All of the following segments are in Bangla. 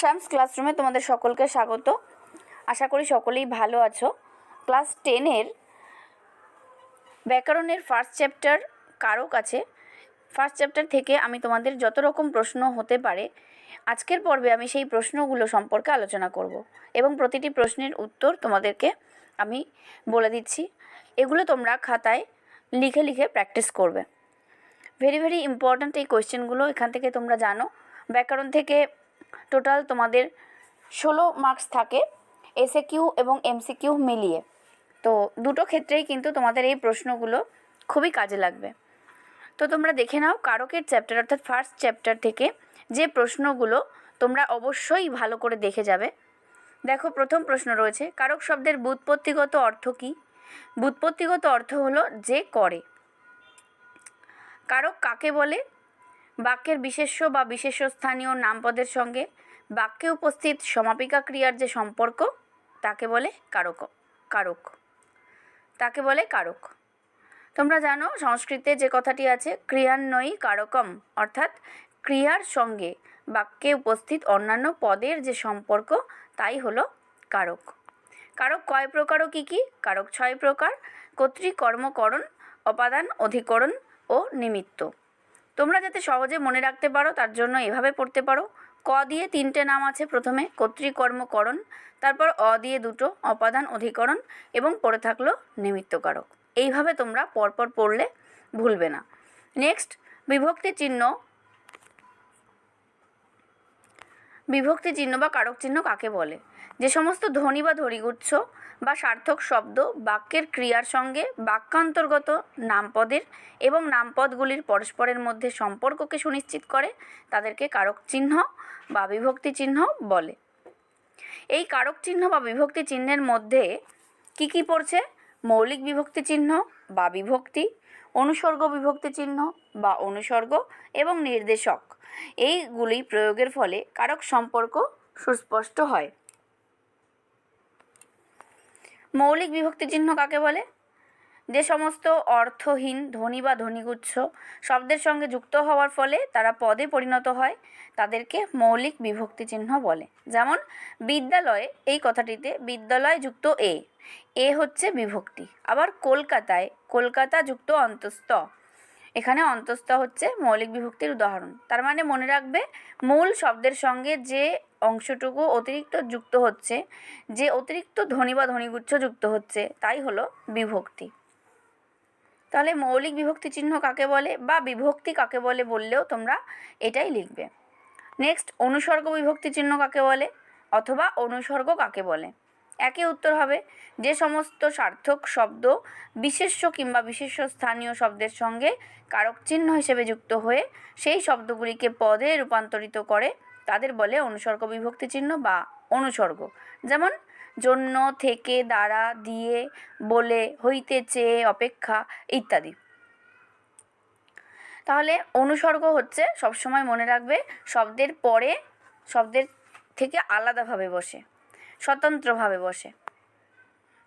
শামস ক্লাসরুমে তোমাদের সকলকে স্বাগত। আশা করি সকলেই ভালো আছো। ক্লাস টেনের ব্যাকরণের ফার্স্ট চ্যাপ্টার কারক আছে। ফার্স্ট চ্যাপ্টার থেকে আমি তোমাদের যত রকম প্রশ্ন হতে পারে, আজকের পর্বে আমি সেই প্রশ্নগুলো সম্পর্কে আলোচনা করব এবং প্রতিটি প্রশ্নের উত্তর তোমাদেরকে আমি বলে দিচ্ছি। এগুলো তোমরা খাতায় লিখে লিখে প্র্যাকটিস করবে। ভেরি ভেরি ইম্পর্ট্যান্ট এই কোয়েশ্চেনগুলো এখান থেকে তোমরা জানো। ব্যাকরণ থেকে টোটাল তোমাদের ষোলো মার্কস থাকে এসএ কিউ এবং এমসি কিউ মিলিয়ে। তো দুটো ক্ষেত্রেই কিন্তু তোমাদের এই প্রশ্নগুলো খুবই কাজে লাগবে। তো তোমরা দেখে নাও কারকের চ্যাপ্টার অর্থাৎ ফার্স্ট চ্যাপ্টার থেকে যে প্রশ্নগুলো তোমরা অবশ্যই ভালো করে দেখে যাবে। দেখো, প্রথম প্রশ্ন রয়েছে, কারক শব্দের বুৎপত্তিগত অর্থ কী? বুৎপত্তিগত অর্থ হলো যে করে। কারক কাকে বলে? বাক্যের বিশেষ্য বা বিশেষ্য স্থানীয় নামপদের সঙ্গে বাক্যে উপস্থিত সমাপিকা ক্রিয়ার যে সম্পর্ক, তাকে বলে কারক কারক, তাকে বলে কারক। তোমরা জানো, সংস্কৃতে যে কথাটি আছে, ক্রিয়ান্বয়ী কারকম, অর্থাৎ ক্রিয়ার সঙ্গে বাক্যে উপস্থিত অন্যান্য পদের যে সম্পর্ক, তাই হলো কারক। কারক কয় প্রকার ও কী কী? কারক ছয় প্রকার, কর্তৃকর্মকরণ, অপাদান, অধিকরণ ও নিমিত্ত। তোমরা যাতে সহজে মনে রাখতে পারো, তার জন্য এভাবে পড়তে পারো। ক দিয়ে তিনটে নাম আছে প্রথমে কর্তৃকর্মকরণ তারপর অ দিয়ে দুটো, অপাদান অধিকরণ এবং পড়ে থাকল নিমিত্তকারক। এইভাবে তোমরা পরপর পড়লে ভুলবে না। নেক্সট বিভক্তি চিহ্ন বিভক্তি চিহ্ন বা কারক চিহ্ন কাকে বলে? যে সমস্ত ধ্বনি বা ধ্বনিগুচ্ছ বা সার্থক শব্দ বাক্যের ক্রিয়ার সঙ্গে বাক্যান্তর্গত নামপদের এবং নামপদগুলির পরস্পরের মধ্যে সম্পর্ককে সুনিশ্চিত করে তাদেরকে কারক চিহ্ন বা বিভক্তি চিহ্ন বলে। এই কারক চিহ্ন বা বিভক্তি চিহ্নের মধ্যে কি কি পড়ছে? মৌলিক বিভক্তি চিহ্ন বা বিভক্তি, অনুসর্গ বিভক্তি চিহ্ন বা অনুসর্গ এবং নির্দেশক। এইগুলি প্রয়োগের ফলে কারক সম্পর্ক সুস্পষ্ট হয়। মৌলিক বিভক্তি চিহ্ন কাকে বলে? যে সমস্ত অর্থহীন ধ্বনি বা ধ্বনিগুচ্ছ শব্দের সঙ্গে যুক্ত হওয়ার ফলে তারা পদে পরিণত হয়, তাদেরকে মৌলিক বিভক্তি চিহ্ন বলে। যেমন, বিদ্যালয়ে এই কথাটিতে বিদ্যালয় যুক্ত এ এ হচ্ছে বিভক্তি। আবার কলকাতায় কলকাতা যুক্ত অন্তস্থ, এখানে অন্তস্থ হচ্ছে মৌলিক বিভক্তির উদাহরণ। তার মানে মনে রাখবে, মূল শব্দের সঙ্গে যে অংশটুকু অতিরিক্ত যুক্ত হচ্ছে, যে অতিরিক্ত ধ্বনি বা ধ্বনিগুচ্ছ যুক্ত হচ্ছে, তাই হলো বিভক্তি। তাহলে মৌলিক বিভক্তি চিহ্ন কাকে বলে বা বিভক্তি কাকে বলে বললেও তোমরা এটাই লিখবে। নেক্সট অনুসর্গ বিভক্তি চিহ্ন কাকে বলে অথবা অনুসর্গ কাকে বলে? একই উত্তর হবে, যে সমস্ত সার্থক শব্দ বিশেষ্য কিংবা বিশেষ্য স্থানীয় শব্দের সঙ্গে কারক চিহ্ন হিসেবে যুক্ত হয়ে সেই শব্দগুলিকে পদে রূপান্তরিত করে তাদের বলে অনুসর্গ বিভক্তি চিহ্ন বা অনুসর্গ। যেমন জন্য থেকে দ্বারা দিয়ে বলে হইতে চেয়ে অপেক্ষা ইত্যাদি। তাহলে অনুসর্গ হচ্ছে সবসময় মনে রাখবে, শব্দের পরে শব্দের থেকে আলাদাভাবে বসে, স্বতন্ত্রভাবে বসে।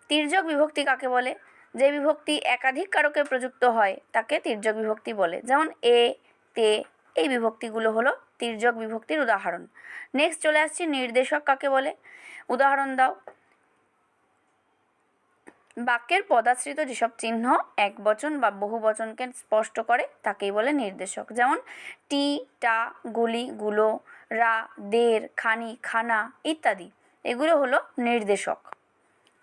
তির্যক বিভক্তি কাকে বলে? যে বিভক্তি একাধিক কারকে প্রযুক্ত হয়, তাকে তির্যক বিভক্তি বলে। যেমন এ, তে, এই বিভক্তিগুলো হলো তির্যক বিভক্তির উদাহরণ। নেক্সট চলে আসছি, নির্দেশক কাকে বলে? উদাহরণ দাও। বাক্যের পদাশ্রিত যেসব চিহ্ন এক বচন বা বহু বচনকে স্পষ্ট করে, তাকেই বলে নির্দেশক। যেমন, টি, টা, গুলি, গুলো, রা, দের, খানি, খানা ইত্যাদি। এগুলো হলো নির্দেশক।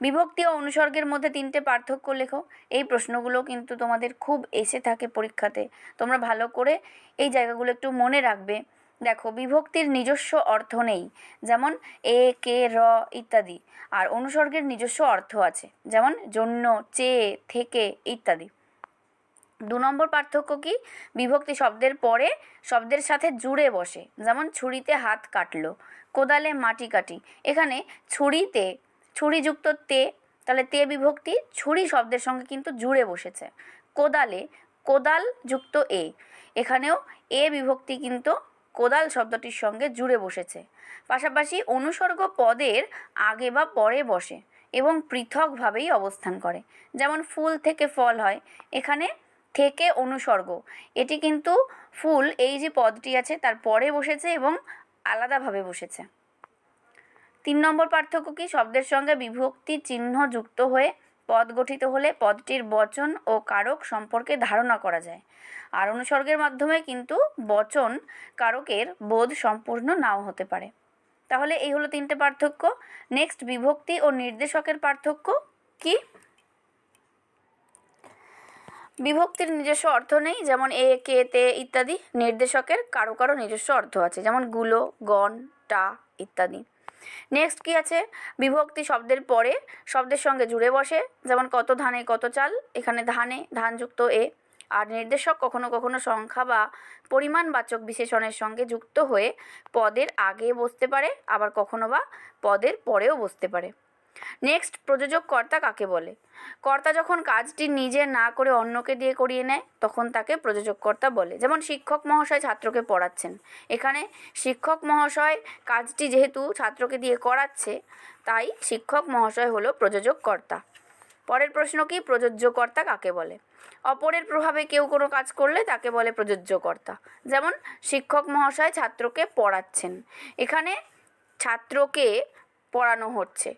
বিভক্তি ও অনুসর্গের মধ্যে তিনটে পার্থক্য লেখো। এই প্রশ্নগুলো কিন্তু তোমাদের খুব এসে থাকে পরীক্ষাতে। তোমরা ভালো করে এই জায়গাগুলো একটু মনে রাখবে। দেখো, বিভক্তির নিজস্ব অর্থ নেই। যেমন এ, কে, র ইত্যাদি। আর অনুসর্গের নিজস্ব অর্থ আছে। যেমন জন্য চেয়ে থেকে ইত্যাদি। দু নম্বর পার্থক্য কি? বিভক্তি শব্দের পরে শব্দের সাথে জুড়ে বসে। যেমন ছুরিতে হাত কাটলো, কোদালে মাটি কাটি। এখানে ছুরিতে, ছুরিযুক্ত তে, তাহলে তে বিভক্তি, ছুরি শব্দের সঙ্গে কিন্তু জুড়ে বসেছে। কোদালে কোদাল যুক্ত এ। এখানেও এ বিভক্তি কিন্তু কোদাল শব্দটির সঙ্গে জুড়ে বসেছে। পাশাপাশি অনুসর্গ পদের আগে বা পরে বসে এবং পৃথকভাবেই অবস্থান করে। যেমন ফুল থেকে ফল হয়, এখানে থেকে অনুসর্গ। এটি কিন্তু ফুল এই যে পদটি আছে, তার পরে বসেছে এবং আলাদাভাবে বসেছে। তিন নম্বর পার্থক্য কি? শব্দের সঙ্গে বিভক্তি চিহ্ন যুক্ত হয়ে পদ গঠিত হলে পদটির বচন ও কারক সম্পর্কে ধারণা করা যায়। আর অনুসর্গের মাধ্যমে কিন্তু বচন কারকের বোধ সম্পূর্ণ নাও হতে পারে। তাহলে এই হলো তিনটে পার্থক্য। নেক্সট বিভক্তি ও নির্দেশকের পার্থক্য কি? বিভক্তির নিজস্ব অর্থ নেই, যেমন এ, কে, তে ইত্যাদি। নির্দেশকের কারও কারও নিজস্ব অর্থ আছে, যেমনগুলো, গণ, টা ইত্যাদি। নেক্সট কি আছে? বিভক্তি শব্দের পরে শব্দের সঙ্গে জুড়ে বসে, যেমন কত ধানে কত চাল, এখানে ধানে ধানযুক্ত এ। আর নির্দেশক কখনো কখনো সংখ্যা বা পরিমাণবাচক বিশেষণের সঙ্গে যুক্ত হয়ে পদের আগে বসতে পারে, আবার কখনো বা পদের পরেও বসতে পারে। নেক্সট প্রযোজক কর্তা কাকে বলে? কর্তা যখন কাজটি নিজে না করে অন্যকে দিয়ে করিয়ে নেয়, তখন তাকে প্রযোজক কর্তা বলে। যেমন শিক্ষক মহাশয় ছাত্রকে পড়াচ্ছেন। এখানে শিক্ষক মহাশয় কাজটি যেহেতু ছাত্রকে দিয়ে করাচ্ছে, তাই শিক্ষক মহাশয় হলো প্রযোজক কর্তা। পরের প্রশ্ন কি? প্রযোজ্যকর্তা কাকে বলে? অপরের প্রভাবে কেউ কোনো কাজ করলে তাকে বলে প্রযোজ্যকর্তা যেমন শিক্ষক মহাশয় ছাত্রকে পড়াচ্ছেন। এখানে ছাত্রকে পড়ানো হচ্ছে।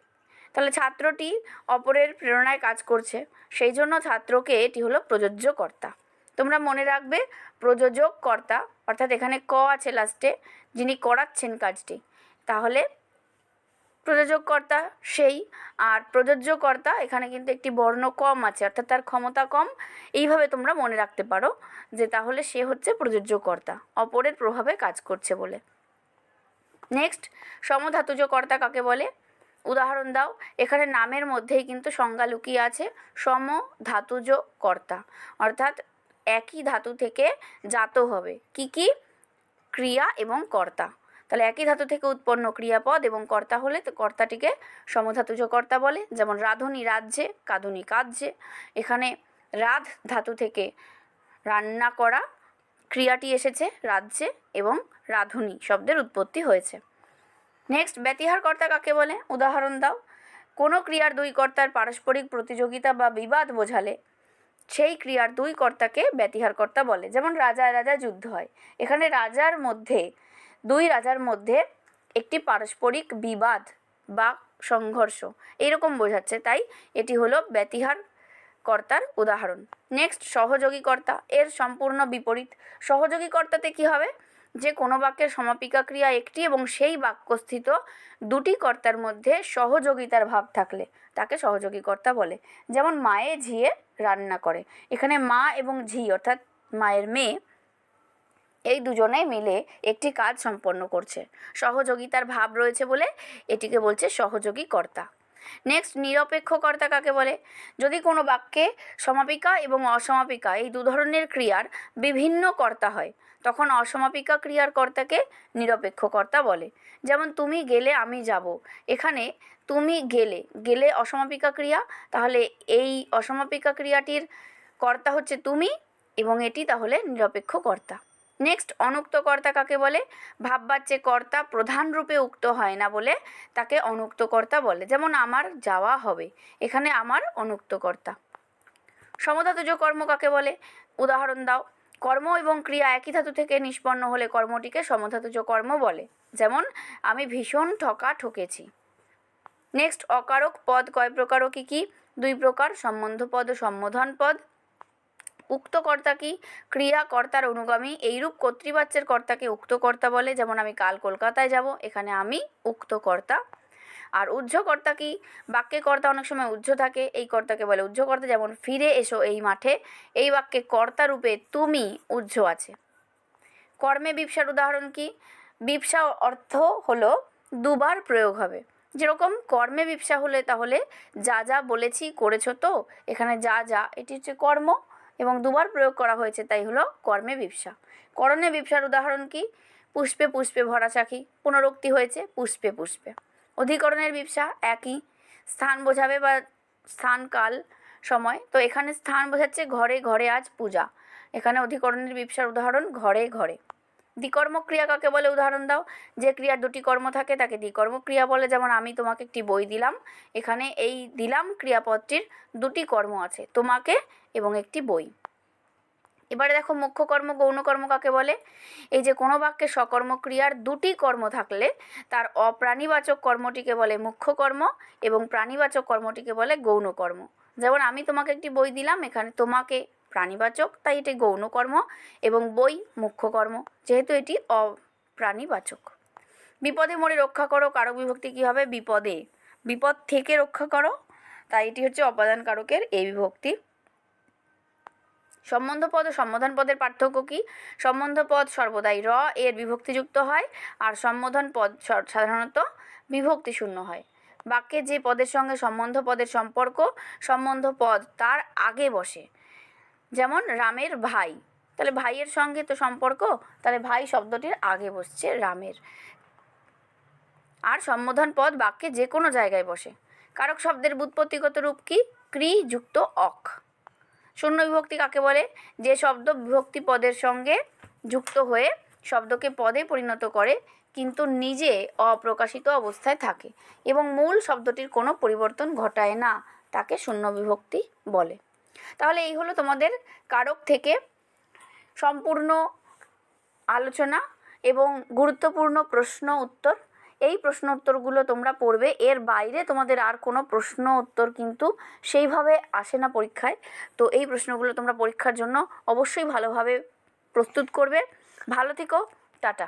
তাহলে ছাত্রটি অপরের প্রেরণায় কাজ করছে। সেই জন্য ছাত্রকে এটি হলো প্রযোজ্য কর্তা। তোমরা মনে রাখবে, প্রযোজক কর্তা, অর্থাৎ এখানে ক আছে লাস্টে যিনি করাচ্ছেন কাজটি। তাহলে প্রযোজক কর্তা সেই, আর প্রযোজ্য কর্তা, এখানে কিন্তু একটি বর্ণ কম আছে, অর্থাৎ তার ক্ষমতা কম। এইভাবে তোমরা মনে রাখতে পারো যে তাহলে সে হচ্ছে প্রযোজ্য কর্তা, অপরের প্রভাবে কাজ করছে বলে। নেক্সট সমধাতুজ কর্তা কাকে বলে? উদাহরণ দাও। এখানে নামের মধ্যেই কিন্তু সংজ্ঞা লুকিয়ে আছে। সম ধাতুজ কর্তা। অর্থাৎ একই ধাতু থেকে জাত হবে। কি কি? ক্রিয়া এবং কর্তা। তাহলে একই ধাতু থেকে উৎপন্ন ক্রিয়াপদ এবং কর্তা হলে তো কর্তাটিকে সমধাতুজ কর্তা বলে। যেমন রাধুনি রাজ্যে কাঁদুনি কাজ্যে এখানে রাধ ধাতু থেকে রান্না করা ক্রিয়াটি এসেছে রাজ্যে এবং রাধুনি শব্দের উৎপত্তি হয়েছে। নেক্সট ব্যতিহার কর্তা কাকে বলে? উদাহরণ দাও। কোনো ক্রিয়ার দুই কর্তার পারস্পরিক প্রতিযোগিতা বা বিবাদ বোঝালে সেই ক্রিয়ার দুই কর্তাকে ব্যতিহার কর্তা বলে। যেমন রাজায় রাজা যুদ্ধ হয়। এখানে রাজার মধ্যে, দুই রাজার মধ্যে একটি পারস্পরিক বিবাদ বা সংঘর্ষ। এইরকম বোঝাচ্ছে, তাই এটি হলো ব্যতিহার কর্তার উদাহরণ। নেক্সট সহযোগী কর্তা এর সম্পূর্ণ বিপরীত। সহযোগী কর্তাতে কী হবে? যে কোনো বাক্যের সমাপিকা ক্রিয়া একটি এবং সেই বাক্যস্থিত দুটি কর্তার মধ্যে সহযোগিতার ভাব থাকলে, তাকে সহযোগী কর্তা বলে। যেমন মায়ে ঝিয়ে রান্না করে। এখানে মা এবং ঝি অর্থাৎ মায়ের মেয়ে, এই দুজনে মিলে একটি কাজ সম্পন্ন করছে। সহযোগিতার ভাব রয়েছে বলে এটিকে বলছে সহযোগী কর্তা নেক্সট নিরপেক্ষ কর্তা কাকে বলে? যদি কোনো বাক্যে সমাপিকা এবং অসমাপিকা এই দু ধরনের ক্রিয়ার বিভিন্ন কর্তা হয় তখন অসমাপিকা ক্রিয়ার কর্তাকে নিরপেক্ষ কর্তা বলে। যেমন, তুমি গেলে আমি যাব। এখানে, তুমি গেলে। গেলে অসমাপিকা ক্রিয়া, তাহলে এই অসমাপিকা ক্রিয়াটির কর্তা হচ্ছে তুমি এবং এটি তাহলে নিরপেক্ষ কর্তা নেক্সট, অনুক্ত কর্তা কাকে বলে? ভাববার ভাববাচ্যে কর্তা প্রধান রূপে উক্ত হয় না বলে তাকে অনুক্ত কর্তা বলে। যেমন, আমার যাওয়া হবে। এখানে, আমার অনুক্ত কর্তা। সমধাতুজ কর্ম কাকে বলে? উদাহরণ দাও। কর্ম এবং ক্রিয়া একই ধাতু থেকে নিষ্পন্ন হলে কর্মটিকে সমধাতুজ কর্ম বলে। যেমন, আমি ভীষণ ঠকা ঠকেছি। নেক্সট অকারক পদ কয় প্রকার ও কী কী? দুই প্রকার, সম্বন্ধ পদ ও সম্বোধন পদ। উক্ত কর্তা কি? ক্রিয়া কর্তার অনুগামী, এইরূপ কর্তৃবাচ্যের কর্তাকে উক্ত কর্তা বলে। যেমন, আমি কাল কলকাতায় যাব, এখানে আমি উক্ত কর্তা। আর কর্তা কি বাক্যে কর্তা অনেক সময় উজ্জ থাকে, এই কর্তাকে বলে। কর্তা যেমন, ফিরে এসো এই মাঠে। এই বাক্যে কর্তা রূপে তুমি উজ্জ আছে। কর্মে বিপসার উদাহরণ কি? বিপসা অর্থ হলো দুবার প্রয়োগ হবে। যেরকম কর্মে বিপসা হলে তাহলে যা যা বলেছি করেছ তো, এখানে যা যা, এটি হচ্ছে কর্ম এবং দুবার প্রয়োগ করা হয়েছে তাই হলো কর্মে বিপসা। করণে বিপসার উদাহরণ কি? পুষ্পে পুষ্পে ভরা চাকি। পুনরুক্তি হয়েছে পুষ্পে পুষ্পে। অধিকরণের বিপসা একই। স্থান বোঝাবে বা স্থান কাল সময়। তো এখানে স্থান বোঝাচ্ছে ঘরে ঘরে আজ পূজা। এখানে অধিকরণের বিপসার উদাহরণ ঘরে ঘরে। দ্বিকর্ম ক্রিয়া কাকে বলে? উদাহরণ দাও। যে ক্রিয়ার দুটি কর্ম থাকে তাকে দ্বিকর্ম ক্রিয়া বলে। যেমন আমি তোমাকে একটি বই দিলাম। এখানে এই দিলাম ক্রিয়াপদটির দুটি কর্ম আছে, তোমাকে এবং একটি বই। এবারে দেখো মুখ্য কর্ম, গৌণ কর্ম কাকে বলে? এই যে কোনো বাক্যে সকর্ম ক্রিয়ার দুটি কর্ম থাকলে তার অপ্রাণীবাচক কর্মটিকে বলে মুখ্য কর্ম এবং প্রাণীবাচক কর্মটিকে বলে গৌণ কর্ম। যেমন আমি তোমাকে একটি বই দিলাম, এখানে তোমাকে প্রাণীবাচক, তাই এটি গৌণ কর্ম এবং বই মুখ্য কর্ম, যেহেতু এটি অপ্রাণীবাচক। বিপদে মোড়ে রক্ষা করো কারক বিভক্তি কী হবে? বিপদে। বিপদ থেকে রক্ষা করো, তাই এটি হচ্ছে অপাদান কারকের এই বিভক্তি। সম্বন্ধ পদ ও সম্বোধন পদের পার্থক্য কি? সম্বন্ধ পদ সর্বদাই র, এর বিভক্তিযুক্ত হয়, আর সম্বোধন পদ সাধারণত বিভক্তি শূন্য হয়। বাক্যে যে পদের সঙ্গে সম্বন্ধ পদের সম্পর্ক, সম্বন্ধ পদ তার আগে বসে। যেমন, রামের ভাই। তাহলে ভাইয়ের সঙ্গে তো সম্পর্ক, তাহলে ভাই শব্দটির আগে বসছে রামের। আর সম্বোধন পদ বাক্যে যে কোনো জায়গায় বসে। কারক শব্দের বুৎপত্তিগত রূপ কি? ক্রি যুক্ত অক শূন্য বিভক্তি কাকে বলে? যে শব্দ বিভক্তি পদের সঙ্গে যুক্ত হয়ে শব্দকে পদে পরিণত করে, কিন্তু নিজে অপ্রকাশিত অবস্থায় থাকে এবং মূল শব্দটির কোনো পরিবর্তন ঘটায় না, তাকে শূন্য বিভক্তি বলে। তাহলে এই হলো তোমাদের কারক থেকে সম্পূর্ণ আলোচনা এবং গুরুত্বপূর্ণ প্রশ্ন উত্তর। এই প্রশ্ন উত্তরগুলো তোমরা পড়বে। এর বাইরে তোমাদের আর কোনো প্রশ্ন উত্তর কিন্তু সেইভাবে আসে না পরীক্ষায়। তো এই প্রশ্নগুলো তোমরা পরীক্ষার জন্য অবশ্যই ভালোভাবে প্রস্তুত করবে। ভালো থেকো, টাটা।